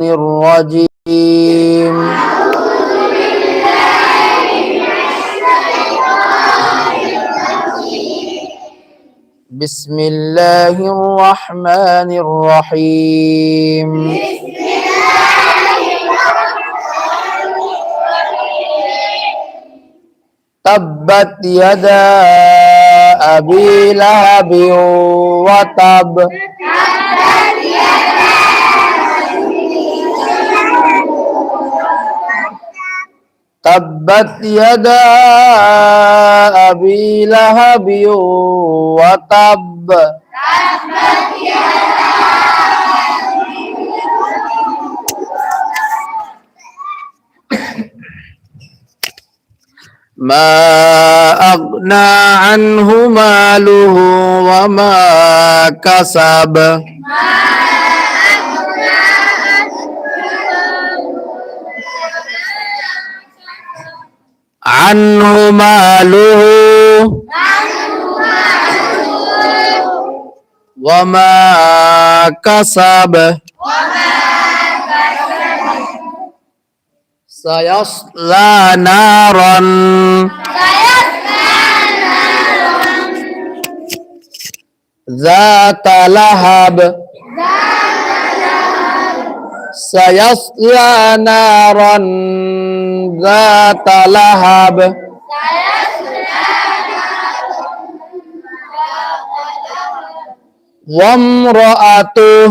الرجيم. أعوذ بالله من الشيطان الرجيم بسم الله الرحمن الرحيم. بسم الله الرحمن الرحيم تبت يدا أبي لهب وتب. تبت يدا أبي لهب وتب. ما أغنى عنه ماله وما كسب. anhu maluhu. Wa ma kasab. Sayasla naran. Zata sayasla naran zata lahab Wamra'atuh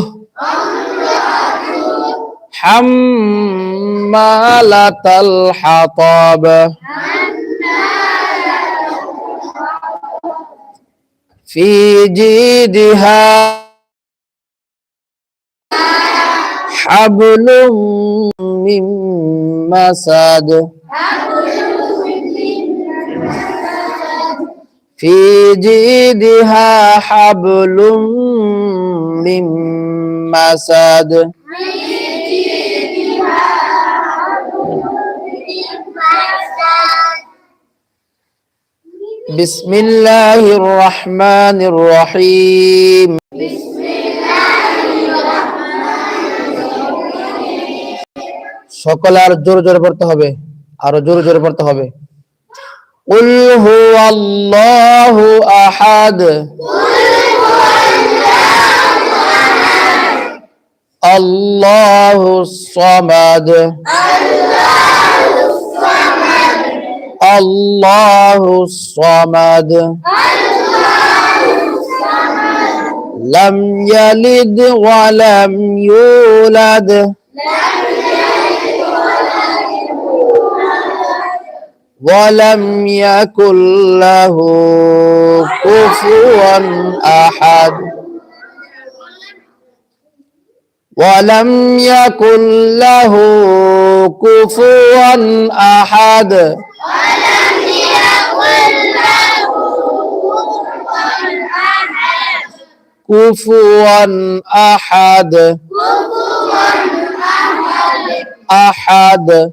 Hammalatal hatab Fi jidihah حبل من مسد. في جيدها حبل من مسد. بسم الله الرحمن الرحيم. সকলে আর জোরে জোরে পড়তে হবে আরো জোরে জোরে পড়তে হবে قل هو الله أحد الله الصمد الله الصمد لم يلد ولم يولد ولم يكن له كفوا أحد. ولم يكن له كفوا أحد. كفوا أحد. أحد. أحد.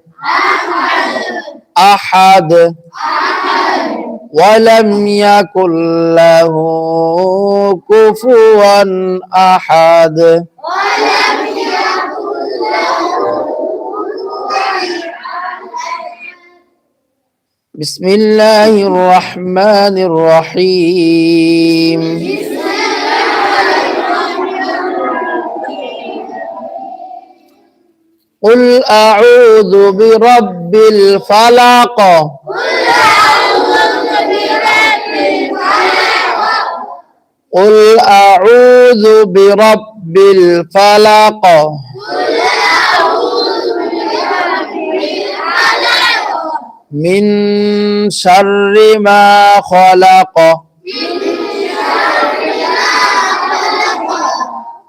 ولم يكن له كفوا أحد. بسم الله الرحمن الرحيم. قل أعوذ برب الفلق قل أعوذ برب الفلق من شر ما خلق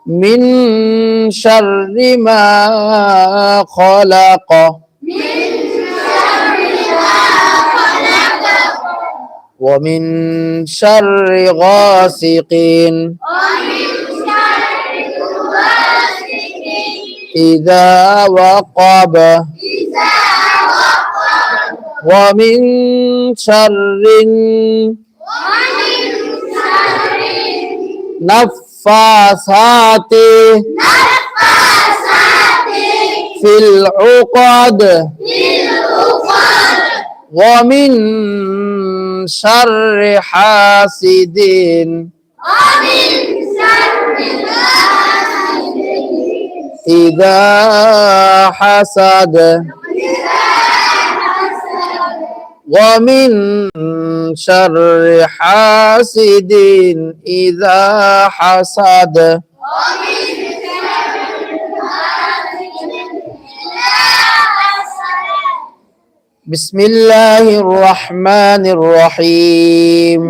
من شر ما خلق. من شر ما خلق ومن شر غاسق ومن شر غاسق إذا وقب. ومن شر. ومن شر. نفس نفاثات في العقد. ومن شر حاسد. إذا حسد. ومن شر حاسد إذا حسد. بسم الله الرحمن الرحيم.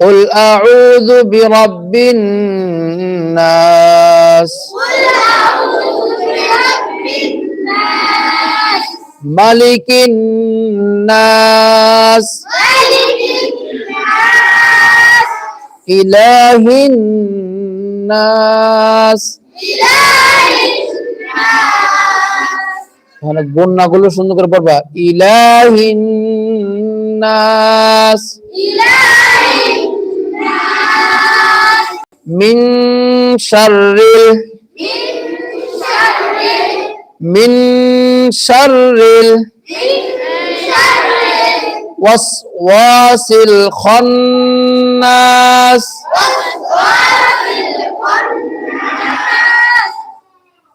قل أعوذ برب الناس. মালিকিনাস ইলাহিনাস মানে বন্যা গুলো সুন্দর করে পড়বা। ইলাহিনাস মিন মিন شر ال... وسواس الخناس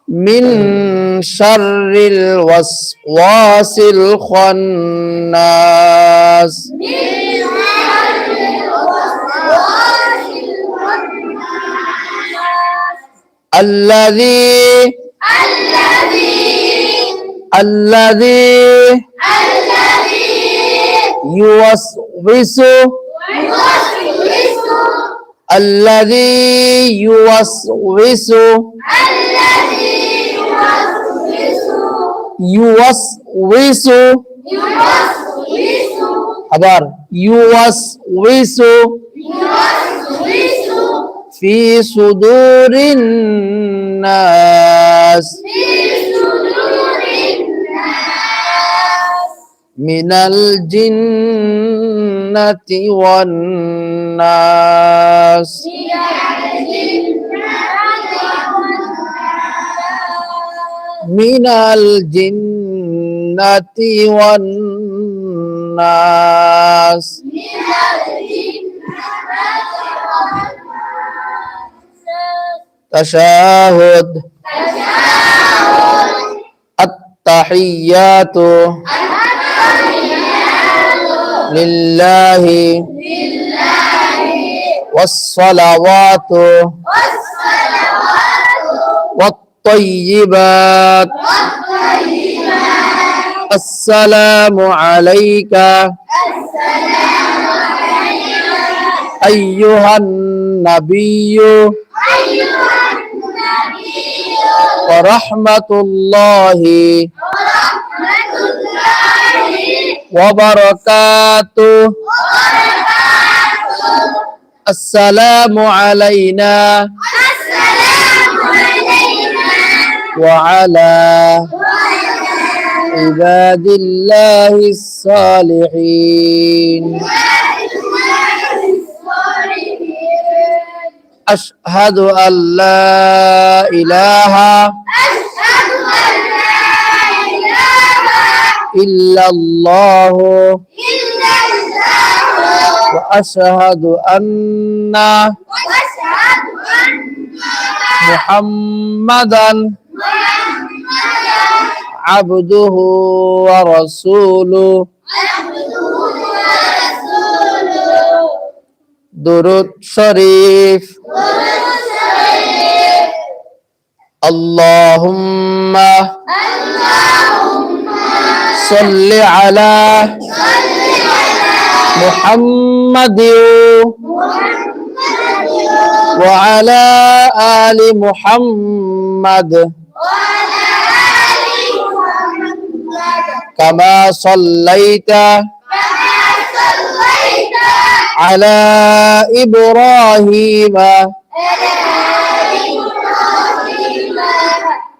من شر الوسواس الخناس الذي الذي يوسوس الذي يوسوس يوسوس আবার يوسوس في صدور الناس من الجنة والناس من الجنة والناس تشاهد التحيات لله والصلوات والطيبات السلام عليك أيها النبي ورحمة الله وبركاته. السلام علينا. وعلى عباد الله الصالحين. أشهد أن لا إله إلا الله وأشهد أن محمدا عبده ورسوله درود شريف اللهم صل على محمد وعلى آل محمد كما صليت على إبراهيم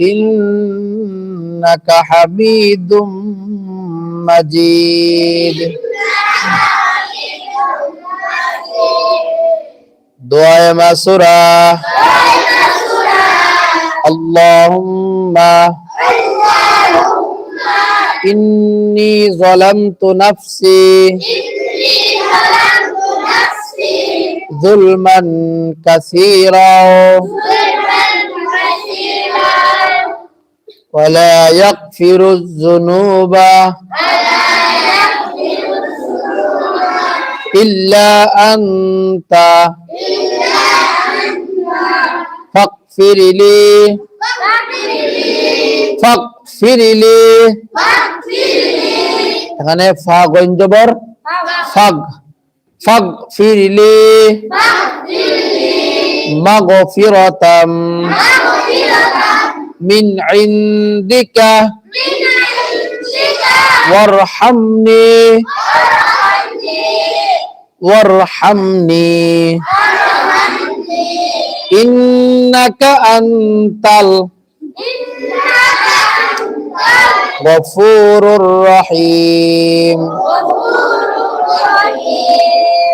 إنك حميد مجيد دعاء مسورة اللهم إني ظلمت نفسي ظلما كثيرا ولا يغفر الذنوب إلا أنت فاغفر لي فاغفر لي এখানে ফা গঞ্জবর ফাগ ফাগ ফিরলি মাগফিরাতাম min indika. Warhamni. Warhamni. Innaka antal ghafurur rahim.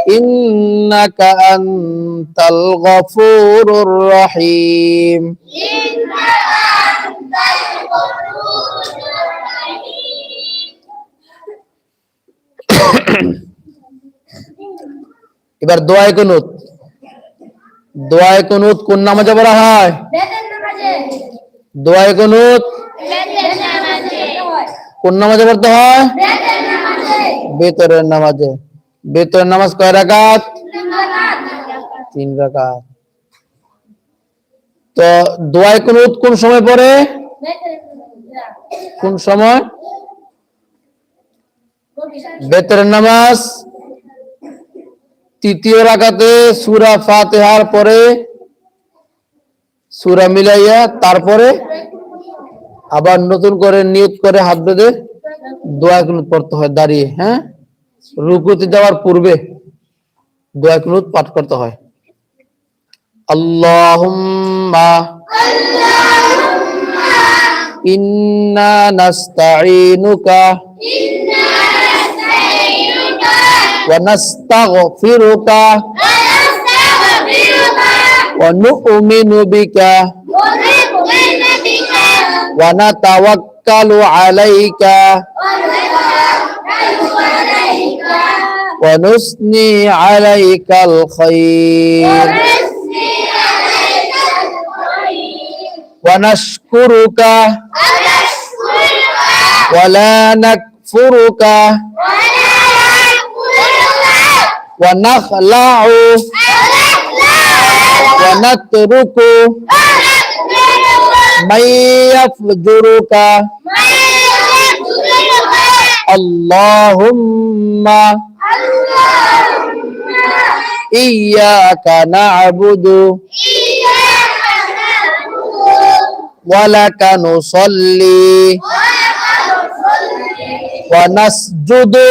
إنك أنت الغفور الرحيم এবার দোয়ায় কুনুত দোয়ায় কুনুত কোন নামাজে পড়া হয় দোয়ায় কুনুত কোন নামাজে পড়তে হয় বেতরের নামাজে বেতরের নামাজ কয় রাকাত? তিন রাকাত। তো দোয়ায় কুনুত কোন সময় পড়ে? কোন সময়? বেতরের নামাজ। তৃতীয় রাকাতে সুরা ফাতেহার পরে, সুরা মিলাইয়া তারপরে আবার নতুন করে নিয়ত করে হাত বেঁধে দোয়া কুনুত পড়তে হয় দাঁড়িয়ে হ্যাঁ? রুকুতে যাওয়ার পূর্বে দোয়া কুনুত পাঠ করতে হয়। আল্লাহুম্মা ইন্না নাস্তাঈনুকা ওয়া নাস্তাগফিরুকা ওয়া নু'মিনু বিকা আলাইকা ونثني عليك الخير. ونشكرك. ولا نكفرك. ونخلع. ونترك. من يفجرك. اللهم Iyyaka na'budu. Abu Du, wa laka nusalli. Wa nasjudu.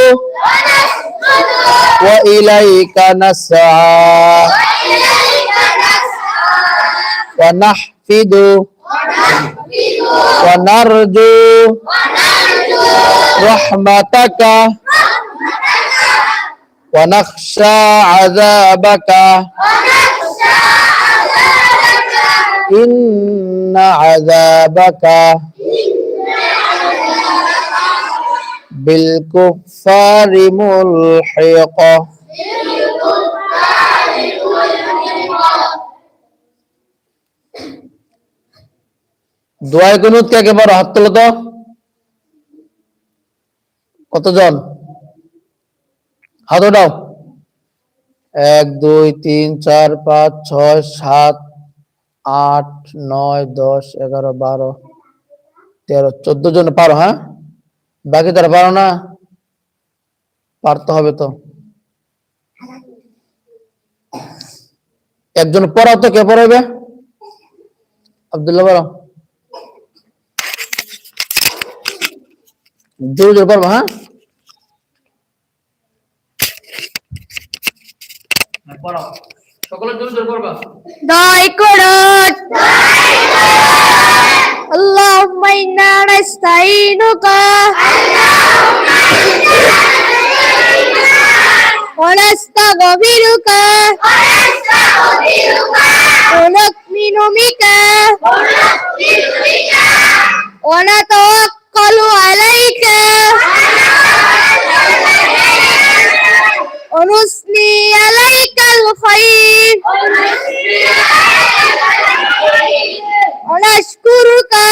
Wa ilaika nas'a. Wa nahfidu. Wa narju. Rahmataka. ونخشى عذابك إن عذابك بالكفار ملحق দোয়ায় কুনুদ কাকে বড় হাত তোলো তো কতজন হাত ওঠাও। এক, দুই, তিন, চার, পাঁচ, ছয়, সাত, আট, নয়, দশ, এগারো, বারো, তেরো, চোদ্দ জন পারো হ্যাঁ? বাকি তারা পারো না, পারতে হবে তো। একজন পড়াও তো, কে পড়াইবে? আবদুল্লাহ পড়াও। জোর জোর পারব হ্যাঁ? পড়াও সকলে জোর জোর পড়বা দয় করত اللهم إنا نستعينك ونستغفرك ونؤمن بك ونتوكل عليك অনুসনি আলাইকাল খাইর। অনাশকুরুকা।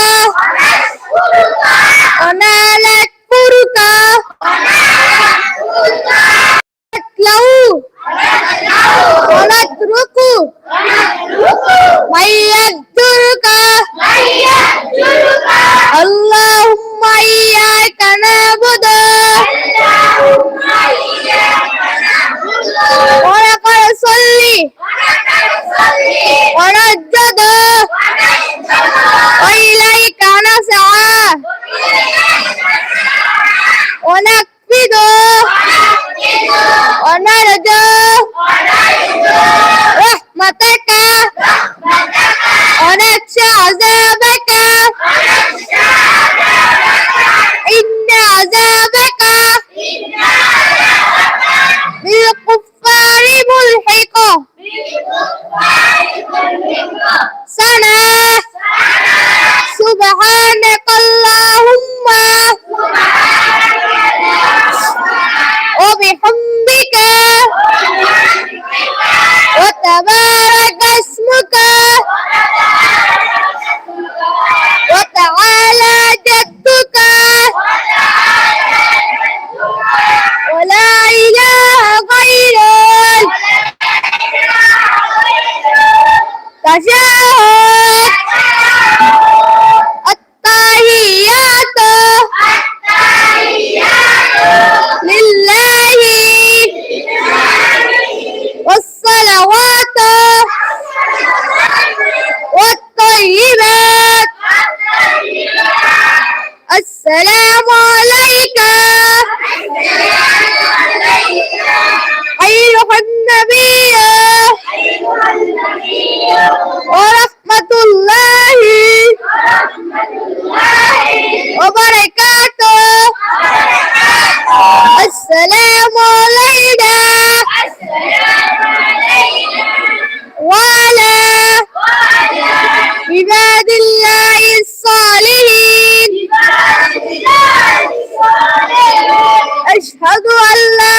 অনালাকুরুকা। অনালাকুরুকা। অনাতরুকু মাইয়াদুরুকা মাইয়াদুরুকা আল্লাহুম্মা ইয়াকা নাবুদু। আল্লাহুম্মা ইয়াকা ওরা করে সল্লি। ওরা জদ ওইলাই কানা সাহা الصالحين. أشهد أن لا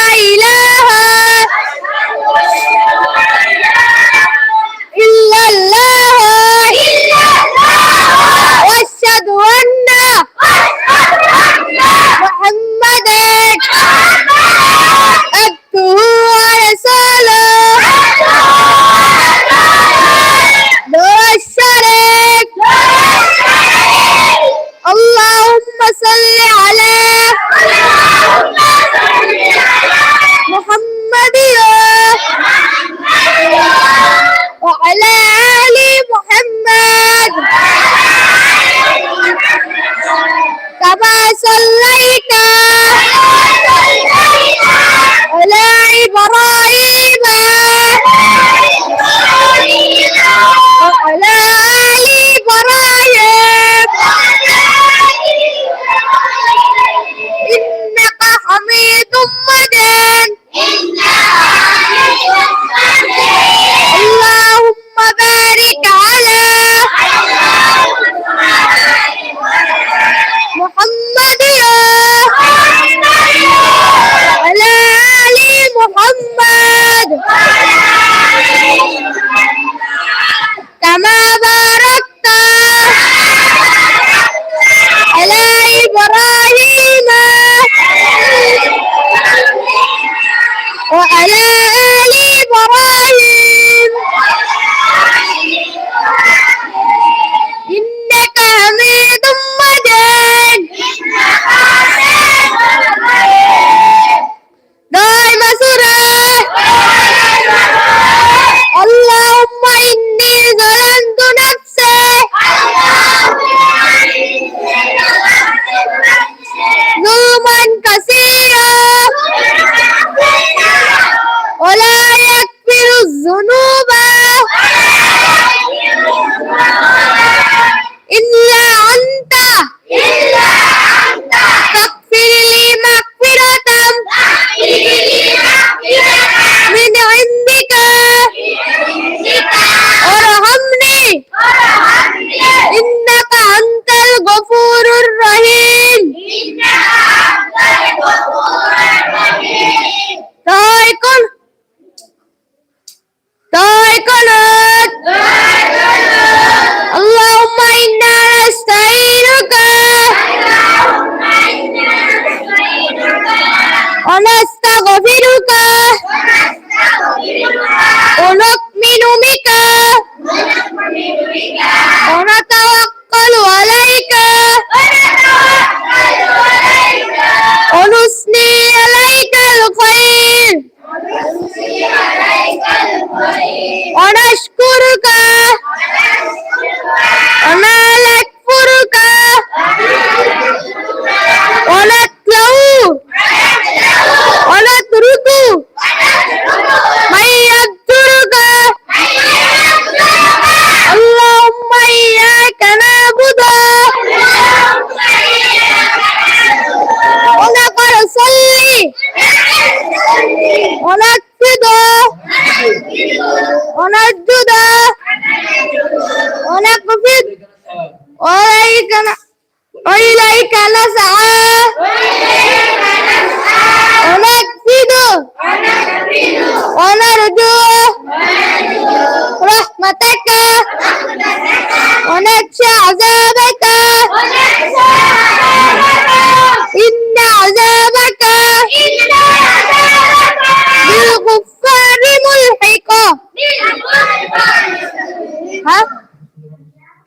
রহিম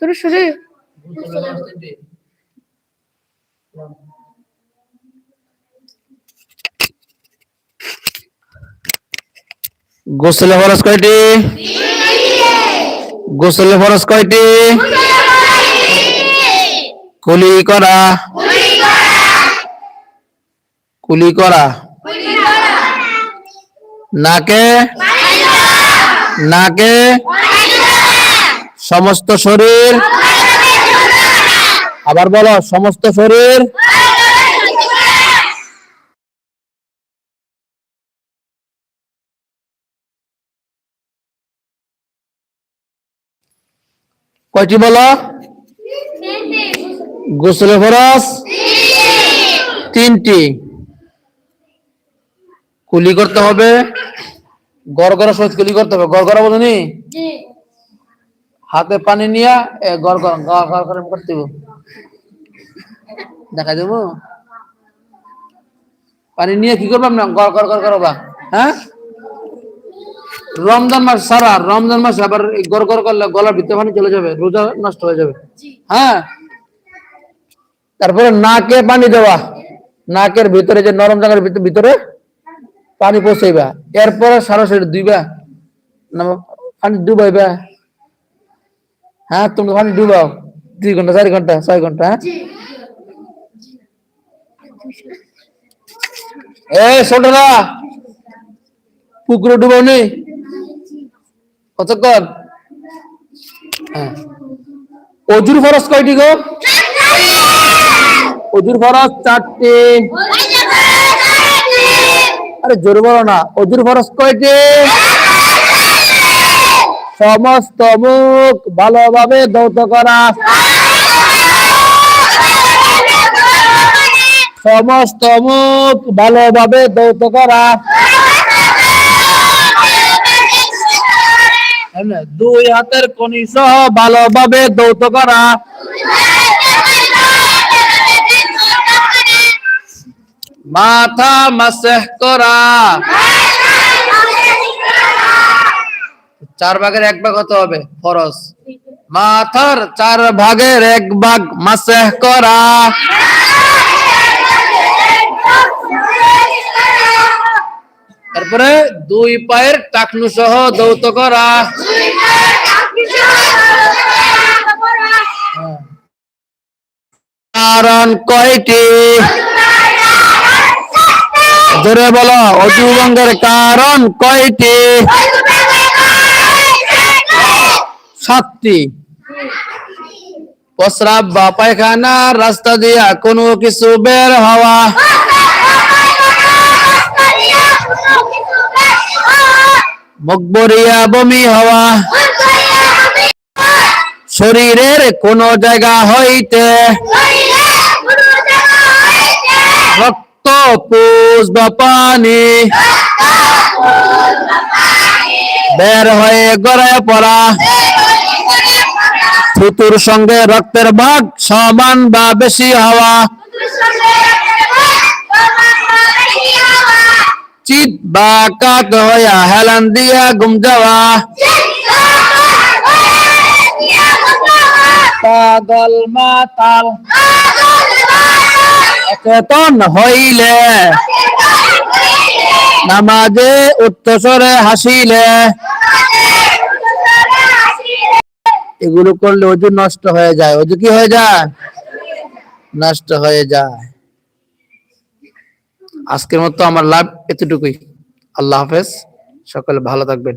তোর শরীর? গোসলে ফরস কয়টি? গোসলে ফরস কয়টি? কুলি করা। কুলি করা। নাকে? নাকে? সমস্ত শরীর। আবার বলো, সমস্ত শরীর। কয়টি বলো? গোসলে ফরজ? তিনটি। কুলি করতে হবে। গড়গড়া সহিত কুলি করতে হবে। গড়গড়া বোঝনি? হাতে পানি নিয়ে গড় গড় গড় গড় করে হবে। দেখা দেবো? পানি নিয়ে কি করবাম না? গড় গড় গড় করবা হ্যাঁ? রমজান মাস সারা রমজান মাসে আবার গড় গড় করলে গলার ভিতরে পানি চলে যাবে রোজা নষ্ট হয়ে যাবে। হ্যাঁ? তারপরে নাকে পানি দেওয়া। নাকের ভিতরে যে নরম জায়গার ভিতরে- ভিতরে পানি পৌঁছাইবা। এরপরে সারা শরীর দুইবা না পানি ডুবাইবা। হ্যাঁ তুমি পানি ডুবাও দুই ঘণ্টা চার ঘণ্টা ছয় ঘণ্টা হ্যাঁ? এ ছোটরা পুকুরে ডুবাও নি? কতক্ষণ? হ্যাঁ। অজুর ফরস কয়টি গো? অজুর ফরস চারটি। আরে জোর বলো না অজুর ফরস কয়টি? সমস্ত মুখ ভালোভাবে দৌত করা। সমস্ত মুখ ভালোভাবে দৌত করা। দুই হাতের কনি সহ ভালোভাবে দৌত করা। মাথা মাসেহ করা। চার ভাগের এক ভাগ হতে হবে? ফরজ। মাথার চার ভাগের এক ভাগ মাসেহ করা। তারপরে দুই পায়ের টাকনু সহ দৌত করা। কারণ কয়টি? জোরে বলো, অজু ভঙ্গের কারণ কয়টি? সাতটি। প্রস্রাব বা পায়খানা, রাস্তা দিয়া কোনো কিছু বের হওয়া। মকবরিয়া বমি হওয়া। শরীরের কোন জায়গা হইতে। রক্ত পুষ বা পানি বের হয়ে গড়ে পড়া। থুতুর সঙ্গে রক্তের ভাগ সমান বা বেশি হওয়া। চিত বা কাক হইয়া হেলান দিয়া গুম যাওয়া। পাগল মাতাল। অচেতন হইলে। নামাজে উচ্চস্বরে হাসিলে। এগুলো করলে অজু নষ্ট হয়ে যায়। অজু কি হয়ে যায়? নষ্ট হয়ে যায়। আজকের মতো আমার লাভ এতটুকুই। আল্লাহ হাফেজ। সকলে ভালো থাকবেন।